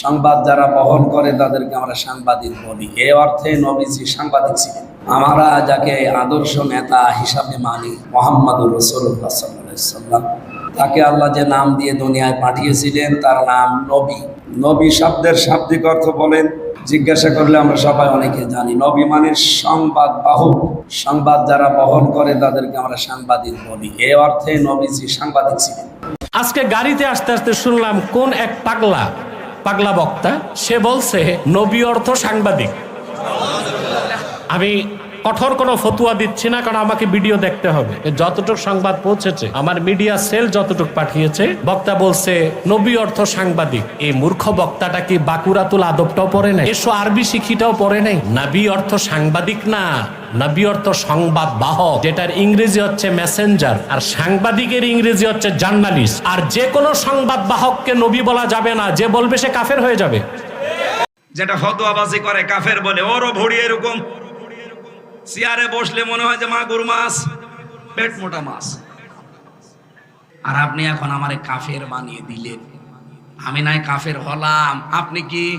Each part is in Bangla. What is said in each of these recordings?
সংবাদ যারা বহন করে তাদেরকে আমরা সাংবাদিক বলি। এ অর্থে নবীজি সাংবাদিক ছিলেন। আমরা যাকে আদর্শ নেতা হিসাবে মানি মোহাম্মদুর রসুল্লাহ সাল্লাম। তাকে আল্লাহ যে নাম দিয়ে দুনিয়ায় পাঠিয়েছিলেন, তার নাম নবী। নবী শব্দের শাব্দিক অর্থ বলেন, জিজ্ঞাসা করলে আমরা সবাই অনেকে জানি, নবী মানে সংবাদ বাহক। সংবাদ যারা বহন করে তাদেরকে আমরা সাংবাদিক বলি। এ অর্থে নবীজি সাংবাদিক ছিলেন। আজকে গাড়িতে আসতে আসতে শুনলাম, কোন এক পাগলা পাগলা বক্তা সে বলছে নবী অর্থ সাংবাদিক। আমি কঠোর কোনো ফতুয়া দিচ্ছি না কারণ আমাকে ভিডিও দেখতে হবে। যতটুকু সংবাদ পৌঁছেছে আমার মিডিয়া সেল যতটুকু পাঠিয়েছে বক্তা বলছে নবী অর্থ সাংবাদিক। এই মূর্খ বক্তাটা কি বাকুরাতুল আদবটাও পড়ে নাই? এসো আরবি শিখিটাও পড়ে নাই? নাবি অর্থ সাংবাদিক না নবী অর্থ সংবাদ বাহক যেটার ইংরেজি হচ্ছে মেসেঞ্জার আর সাংবাদিকের ইংরেজি হচ্ছে জার্নালিস্ট আর যে কোনো সংবাদ বাহককে নবী বলা যাবে না যে বলবে সে কাফের হয়ে যাবে। যেটা ফতোয়াবাজি করে কাফের বলে ওরও ভড়ি এরকম। চেয়ারে বসলে মনে হয় যে মাগুর মাছ, পেট মোটা মাছ। আর আপনি এখন আমারে কাফের বানিয়ে দিলেন। আমি নাই কাফের হলাম। আপনি কি?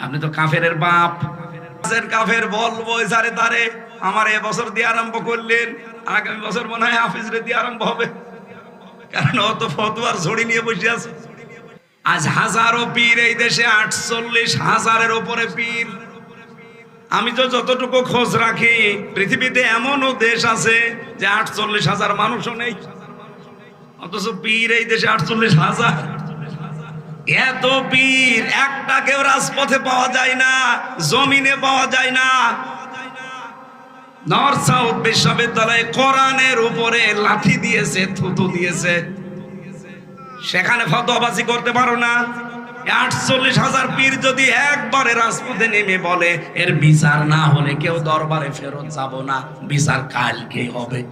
আপনি তো কাফের বাপ। কাফের বলব সারে তারে আমার এবছর দিয়ে আরম্ভ করলেন। আগামী বছর মনে হয় হাফিজ রে দিয়ে আরম্ভ হবে। কারণ ও তো ফতুয়ার ঝুড়ি নিয়ে বসে আছে। আজ হাজারো পীর এই দেশে, আটচল্লিশ হাজারের ওপরে পীর। আমি তো যতটুকু খোঁজ রাখি, পৃথিবীতে এমনও দেশ আছে যে আটচল্লিশ হাজার মানুষও নেই। অথচ পীর এই দেশে আটচল্লিশ হাজার। এত পীর, একটা কেউ রাজপথে পাওয়া যায় না, জমিনে পাওয়া যায় না। নর্থ সাউথ বিশ্ববিদ্যালয়ে কোরআনের উপরে লাঠি দিয়েছে, থুতু দিয়েছে। সেখানে ফতোয়াবাজি করতে পারো না। আটচল্লিশ হাজার পীর যদি একবারে রাজপুতে নেমে বলে, এর বিচার না হলে কেউ দরবারে ফেরত যাব না। বিচার কালকে হবে।